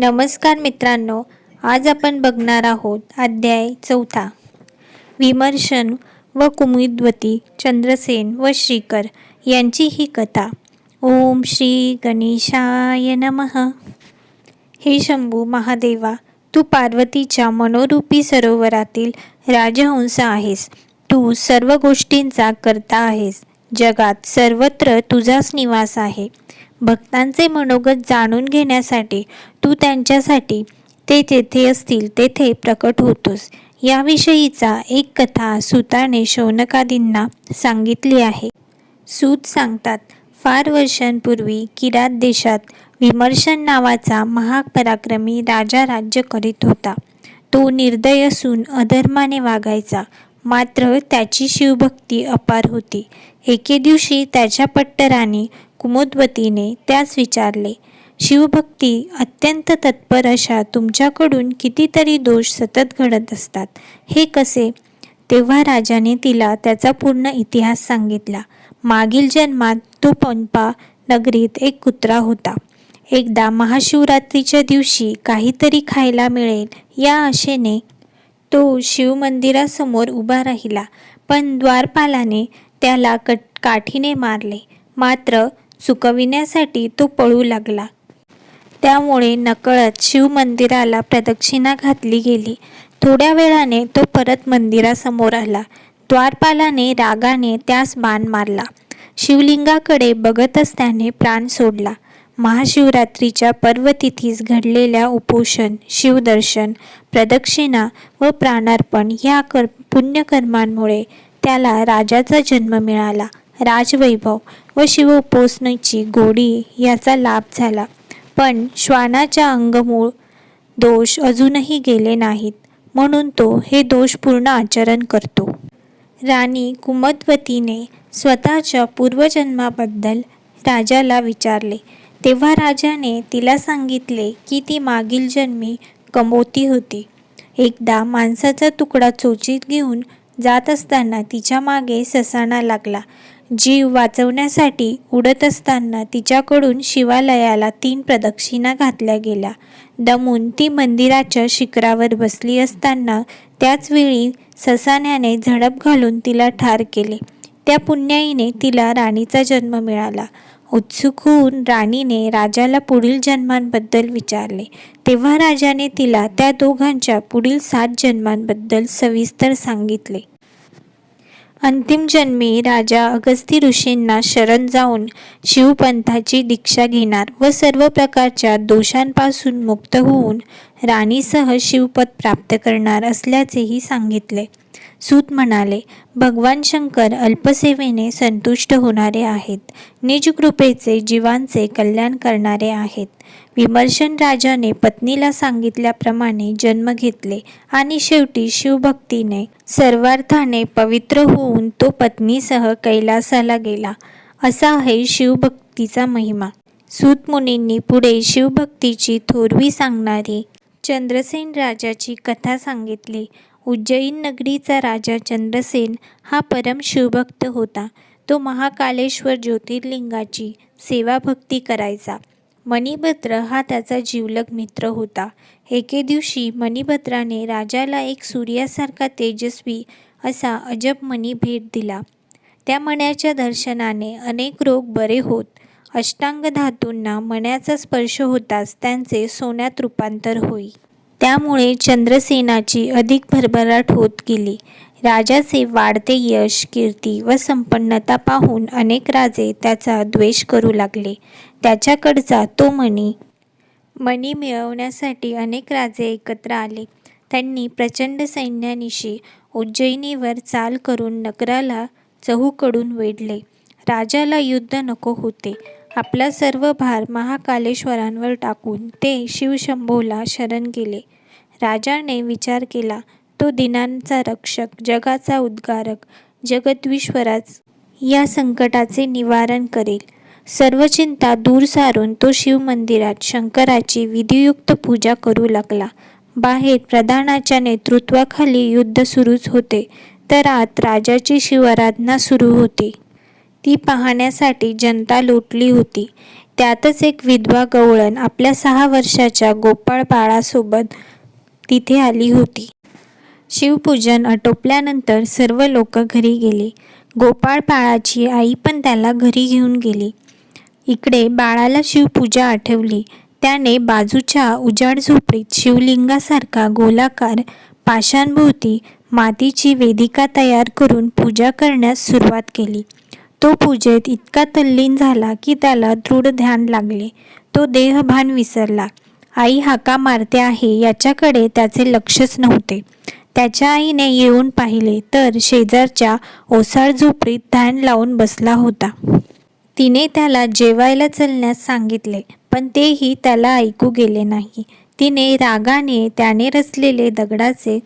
नमस्कार मित्रांनो आज आपण बघणार आहोत अध्याय चौथा. विमर्शन व कुमुद्वती चंद्रसेन व श्रीकर यांची ही कथा. ओम श्री गणेशाय नमः. हे शंभू महादेवा तू पार्वतीच्या मनोरूपी सरोवरातील राजहंस आहेस. तू सर्व गोष्टींचा करता आहेस. जगात सर्वत्र तुझाच निवास आहे. भक्तांचे मनोगत जाणून घेण्यासाठी तू त्यांच्यासाठी ते तेथे असतील तेथे प्रकट होतोस. याविषयीचा एक कथा सुताने शौनकादींना सांगितली आहे. सूत सांगतात फार वर्षांपूर्वी किरात देशात विमर्शन नावाचा महापराक्रमी राजा राज्य करीत होता. तो निर्दय असून अधर्माने वागायचा. मात्र त्याची शिवभक्ती अपार होती. एके दिवशी त्याच्या पट्टराने कुमोदवतीने त्यास विचारले शिवभक्ती अत्यंत तत्पर अशा तुमच्याकडून कितीतरी दोष सतत घडत असतात. हे कसे? तेव्हा राजाने तिला त्याचा पूर्ण इतिहास सांगितला. मागील जन्मात तो पंपा नगरीत एक कुत्रा होता. एकदा महाशिवरात्रीच्या दिवशी काहीतरी खायला मिळेल या आशेने तो शिवमंदिरासमोर उभा राहिला. पण द्वारपालाने त्याला कट काठीने मारले. मात्र चुकविण्यासाठी तो पळू लागला. त्यामुळे नकळत शिवमंदिराला प्रदक्षिणा घातली गेली. थोड्या वेळाने तो परत मंदिरासमोर आला. द्वारपालाने रागाने त्यास बाण मारला. शिवलिंगाकडे बघतच त्याने प्राण सोडला. महाशिवरात्रीच्या पर्वतिथीस घडलेल्या उपोषण शिवदर्शन प्रदक्षिणा व प्राणार्पण ह्या कर पुण्यकर्मांमुळे त्याला राजाचा जन्म मिळाला. राजवैभव व शिवोपोसनेची गोडी याचा लाभ झाला. पण श्वानाच्या अंगमूळ दोष अजूनही गेले नाहीत म्हणून तो हे दोष पूर्ण आचरण करतो. राणी कुमदवतीने स्वतःच्या पूर्वजन्माबद्दल राजाला विचारले. तेव्हा राजाने तिला सांगितले की ती मागील जन्मी कमोती होती. एकदा माणसाचा तुकडा चोचीत घेऊन जात असताना तिच्यामागे ससाणा लागला. जीव वाचवण्यासाठी उडत असताना तिच्याकडून शिवालयाला तीन प्रदक्षिणा घातल्या गेल्या. दमून ती मंदिराच्या शिखरावर बसली असताना त्याचवेळी ससाण्याने झडप घालून तिला ठार केले. त्या पुण्याईने तिला राणीचा जन्म मिळाला. उत्सुक होऊन राणीने राजाला पुढील जन्मांबद्दल विचारले. तेव्हा राजाने तिला त्या दोघांच्या पुढील सात जन्मांबद्दल सविस्तर सांगितले. अंतिम जन्मी राजा अगस्ती ऋषींना शरण जाऊन शिवपंथाची दीक्षा घेणार व सर्व प्रकारच्या दोषांपासून मुक्त होऊन राणीसह शिवपद प्राप्त करणार असल्याचेही सांगितले. सूत म्हणाले भगवान शंकर अल्पसेवेने संतुष्ट होणारे आहेत. निजकृपेचे जीवांचे कल्याण करणारे आहेत. विमर्शन राजाने पत्नीला सांगितल्याप्रमाणे जन्म घेतले आणि शेवटी शिवभक्तीने सर्वार्थाने पवित्र होऊन तो पत्नीसह कैलासाला गेला. असा आहे शिवभक्तीचा महिमा. सूत मुनींनी पुढे शिवभक्तीची थोरवी सांगणारी चंद्रसेन राजाची कथा सांगितली. उज्जैन नगरीचा राजा चंद्रसेन हा परम शिवभक्त होता. तो महाकालेश्वर ज्योतिर्लिंगाची सेवाभक्ती करायचा. मणिभद्र हा त्याचा जीवलग मित्र होता. एके दिवशी मणिभद्राने राजाला एक सूर्यासारखा तेजस्वी असा अजब मणी भेट दिला. त्या मण्याच्या दर्शनाने अनेक रोग बरे होत. अष्टांग धातूंना मण्याचा स्पर्श होताच त्यांचे सोन्यात रूपांतर होई. त्यामुळे चंद्रसेनाची अधिक भरभराट होत गेली. राजाचे वाढते यश कीर्ती व संपन्नता पाहून अनेक राजे त्याचा द्वेष करू लागले. त्याच्याकडचा तो मणी मणी मिळवण्यासाठी अनेक राजे एकत्र आले. त्यांनी प्रचंड सैन्यानिशी उज्जैनीवर चाल करून नगराला चहूकडून वेढले. राजाला युद्ध नको होते. आपला सर्व भार महाकालेश्वरांवर टाकून ते शिवशंभोला शरण गेले. राजाने विचार केला तो दिनांचा रक्षक जगाचा उद्गारक जगद्वीश्वराज या संकटाचे निवारण करेल. सर्व चिंता दूर सारून तो शिवमंदिरात शंकराची विधियुक्त पूजा करू लागला. बाहेर प्रधानाच्या नेतृत्वाखाली युद्ध सुरूच होते तर आत राजाची शिवाराधना सुरू होती. ती पाहण्यासाठी जनता लोटली होती. त्यातच एक विधवा गवळण आपल्या सहा वर्षाच्या गोपाळ बाळासोबत तिथे आली होती. शिवपूजन आटोपल्यानंतर सर्व लोक घरी गेले. गोपाळ बाळाची आई पण त्याला घरी घेऊन गेली. इकडे बाळाला शिवपूजा आठवली. त्याने बाजूच्या उजाड झोपडीत शिवलिंगासारखा गोलाकार पाषाणभोवती मातीची वेदिका तयार करून पूजा करण्यास सुरुवात केली. तो पूजेत इतका तल्लीन झाला की त्याला दृढ ध्यान लागले. तो देहभान विसरला. आई हाका मारते आहे. याच्याकडे त्याचे लक्षच नव्हते. त्याच्या आईने येऊन पाहिले तर शेजारच्या ओसाळ झोपडीत ध्यान लावून बसला होता. तिने त्याला जेवायला चलण्यास सांगितले पण तेही त्याला ऐकू गेले नाही. तिने रागाने त्याने रचलेले दगडाचे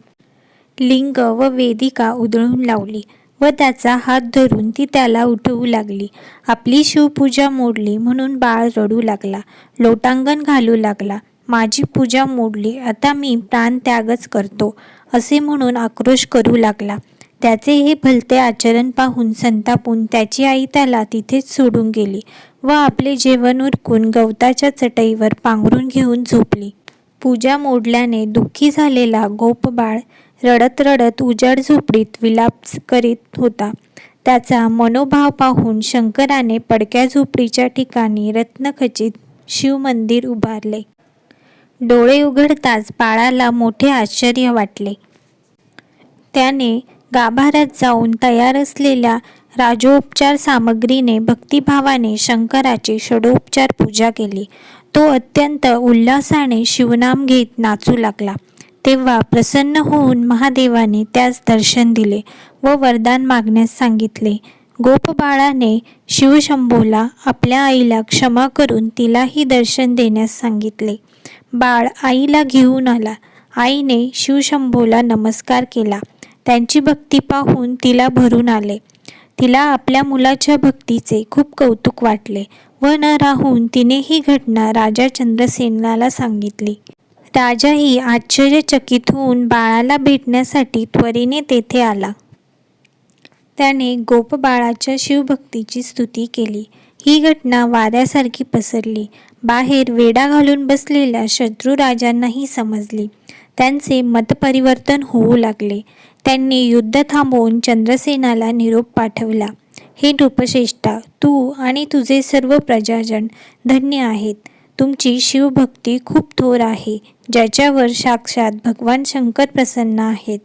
लिंग व वेदिका उधळून लावली. व त्याचा हात धरून ती त्याला उठवू लागली. आपली शिवपूजा मोडली म्हणून बाळ रडू लागला. लोटांगण घालू लागला. माझी पूजा मोडली. आता मी प्राणत्यागच करतो असे म्हणून आक्रोश करू लागला. त्याचे हे भलते आचरण पाहून संतापून त्याची आई त्याला तिथेच सोडून गेली व आपले जेवण उरकून गवताच्या चटईवर पांघरून घेऊन झोपली. पूजा मोडल्याने दुःखी झालेला गोप बाळ रडत रडत उजाड झोपडीत विलाप करीत होता. त्याचा मनोभाव पाहून शंकराने पडक्या झोपडीच्या ठिकाणी रत्नखचित शिवमंदिर उभारले. डोळे उघडताच बाळाला मोठे आश्चर्य वाटले. त्याने गाभाऱ्यात जाऊन तयार असलेल्या राजोपचार सामग्रीने भक्तिभावाने शंकराची षडोपचार पूजा केली. तो अत्यंत उल्हासाने शिवनाम घेत नाचू लागला. तेव्हा प्रसन्न होऊन महादेवाने त्यास दर्शन दिले व वरदान मागण्यास सांगितले. गोपबाळाने शिवशंभूला आपल्या आईला क्षमा करून तिलाही दर्शन देण्यास सांगितले. बाळ आईला घेऊन आला. आईने शिवशंभूला नमस्कार केला. त्यांची भक्ती पाहून तिला भरून आले. तिला आपल्या मुलाच्या भक्तीचे खूप कौतुक वाटले व न राहून तिने ही घटना राजा चंद्रसेनाला सांगितली. राजाही आश्चर्यचकित होऊन बाळाला भेटण्यासाठी त्वरेने तेथे आला. त्याने गोपबाळाच्या शिवभक्तीची स्तुती केली. ही घटना वाऱ्यासारखी पसरली. बाहेर वेडा घालून बसलेल्या शत्रू राजांनाही समजली. त्यांचे मतपरिवर्तन होऊ लागले. त्यांनी युद्ध थांबवून चंद्रसेनाला निरोप पाठवला. हे नृपश्रेष्ठा तू आणि तुझे सर्व प्रजाजन धन्य आहेत. तुमची शिवभक्ती खूप थोर आहे. ज्याच्यावर साक्षात भगवान शंकर प्रसन्न आहेत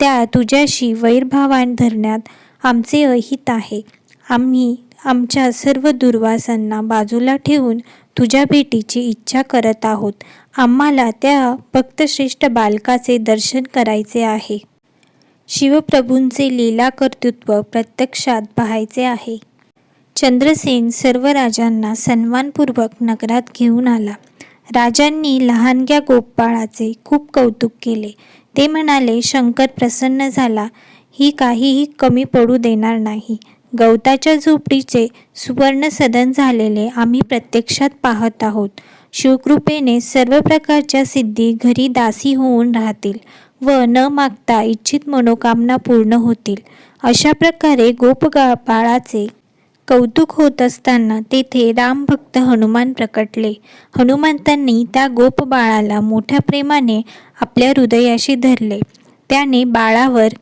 त्या तुझ्याशी वैरभावान धरण्यात आमचे अहित आहे. आम्ही आमच्या सर्व दुर्वासांना बाजूला ठेवून तुझ्या भेटीची इच्छा करत आहोत. आम्हाला त्या भक्तश्रेष्ठ बालकाचे दर्शन करायचे आहे. शिवप्रभूंचे लीला कर्तृत्व प्रत्यक्षात पाहायचे आहे. चंद्रसेन सर्व राजांना सन्मानपूर्वक नगरात घेऊन आला. राजांनी लहानग्या गोपाळाचे खूप कौतुक केले. ते म्हणाले शंकर प्रसन्न झाला. ही काहीही कमी पडू देणार नाही. गवताच्या झोपडीचे सुवर्ण सदन झालेले आम्ही प्रत्यक्षात पाहत आहोत. शिवकृपेने सर्व प्रकारच्या सिद्धी घरी दासी होऊन राहतील व न मागता इच्छित मनोकामना पूर्ण होतील. अशा प्रकारे गोपगा बाळाचे कौतुक होत असताना तेथे रामभक्त हनुमान प्रकटले. हनुमंतांनी त्या गोप बाळाला मोठ्या प्रेमाने आपल्या हृदयाशी धरले. त्याने बाळावर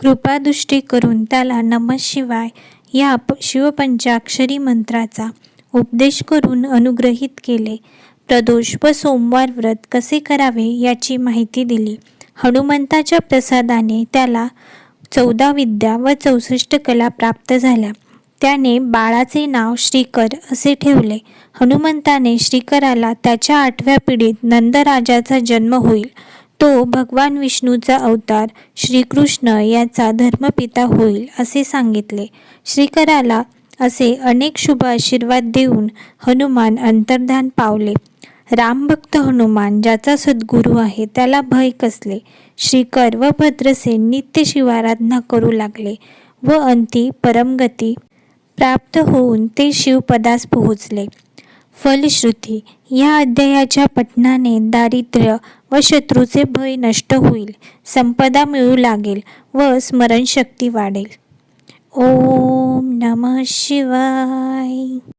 कृपादृष्टी करून त्याला नम शिवाय या शिवपंचाक्षरी मंत्राचा उपदेश करून अनुग्रहित केले. प्रदोष व सोमवार व्रत कसे करावे याची माहिती दिली. हनुमंताच्या प्रसादाने त्याला चौदा विद्या व चौसष्ट कला प्राप्त झाल्या. त्याने बाळाचे नाव श्रीकर असे ठेवले. हनुमंताने श्रीकराला त्याच्या आठव्या पिढीत नंदराजाचा जन्म होईल. तो भगवान विष्णूचा अवतार श्रीकृष्ण याचा धर्मपिता होईल असे सांगितले. श्रीकराला असे अनेक शुभ आशीर्वाद देऊन हनुमान अंतर्धान पावले. रामभक्त हनुमान ज्याचा सद्गुरू आहे त्याला भय कसले? श्रीकर व भद्रसेन नित्य शिवाराधना करू लागले व अंती परमगती प्राप्त होऊन ते शिवपदास पोहोचले. फलश्रुती या अध्यायाच्या पठणाने दारिद्र्य व शत्रूचे भय नष्ट होईल संपदा मिळू लागेल व स्मरणशक्ती वाढेल. ओम नम शिवाय.